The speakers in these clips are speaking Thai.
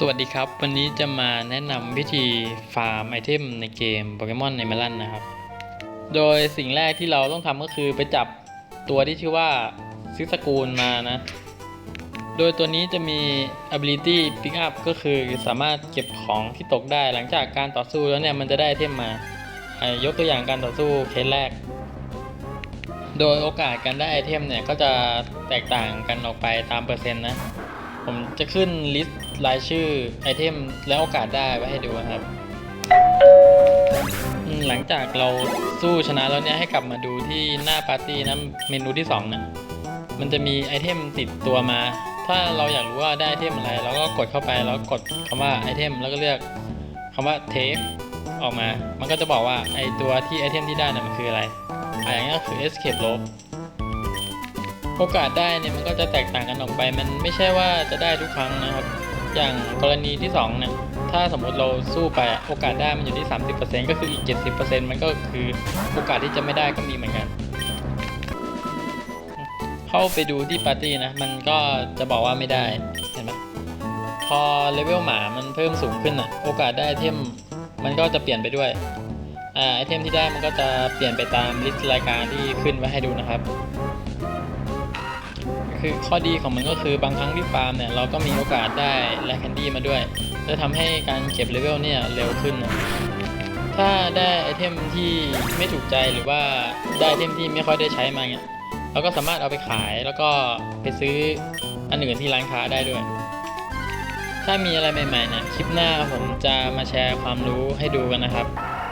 สวัสดีครับ วันนี้จะมาแนะนำวิธีฟาร์มไอเทมในเกมโปเกมอนในเมลันนะครับ โดยสิ่งแรกที่เราต้องทำก็คือไปจับตัวที่ชื่อว่าซิสกูลมานะ โดยตัวนี้จะมี ability pick up ก็คือสามารถเก็บของที่ตกได้หลังจากการต่อสู้แล้วเนี่ยมันจะได้ไอเทมมายกตัวอย่างการต่อสู้เคสแรก โดยโอกาสการได้ไอเทมเนี่ยก็จะแตกต่างกันออกไปตามเปอร์เซ็นต์นะ ผมจะขึ้นลิสต์ รายชื่อไอเทมและโอกาสได้ไว้ให้ดูครับ หลังจากเราสู้ชนะแล้วเนี่ยให้กลับมาดูที่หน้าปาร์ตี้นะเมนูที่2นะมันจะมีไอเทมติดตัวมา ถ้าเราอยากรู้ว่าได้ไอเทมอะไรเราก็กดเข้าไปแล้วกดคำว่าไอเทมแล้วก็เลือกคำว่าเทคออกมา มันก็จะบอกว่าไอตัวที่ไอเทมที่ได้นะมันคืออะไรอะอย่างนี้ก็คือ escape rope โอกาสได้เนี่ยมันก็จะแตกต่างกันออกไป มันไม่ใช่ว่าจะได้ทุกครั้งนะครับ อย่างกรณีที่2เนี่ยถ้าสมมุติเราสู้ไปโอกาสได้มันอยู่ที่ 30%ก็คืออีก 70%มันก็คือโอกาสที่จะไม่ได้ก็มีเหมือนกัน เข้าไปดูที่ปาร์ตี้นะ มันก็จะบอกว่าไม่ได้เห็นไหมพอเลเวลหมามันเพิ่มสูงขึ้นอะโอกาสได้ไอเทมมันก็จะเปลี่ยนไปด้วยอ่าไอเทมที่ได้มันก็จะเปลี่ยนไปตามลิสต์รายการที่ขึ้นไว้ให้ดูนะครับ คือข้อดีของมันก็คือบางครั้งที่ฟาร์มเนี่ยเราก็มีโอกาสได้แลกแคนดี้มาด้วยจะทำให้การเก็บเลเวลเนี่ยเร็วขึ้นนะถ้าได้ไอเทมที่ไม่ถูกใจหรือว่าได้ไอเทมที่ไม่ค่อยได้ใช้มาเนี่ยเราก็สามารถเอาไปขายแล้วก็ไปซื้ออันอื่นที่ร้านค้าได้ด้วย ถ้ามีอะไรใหม่ๆนี่ยคลิปหน้าผมจะมาแชร์ความรู้ให้ดูกันนะครับ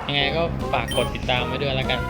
ยังไงก็ฝากกดติดตามไว้ด้วยแล้วกัน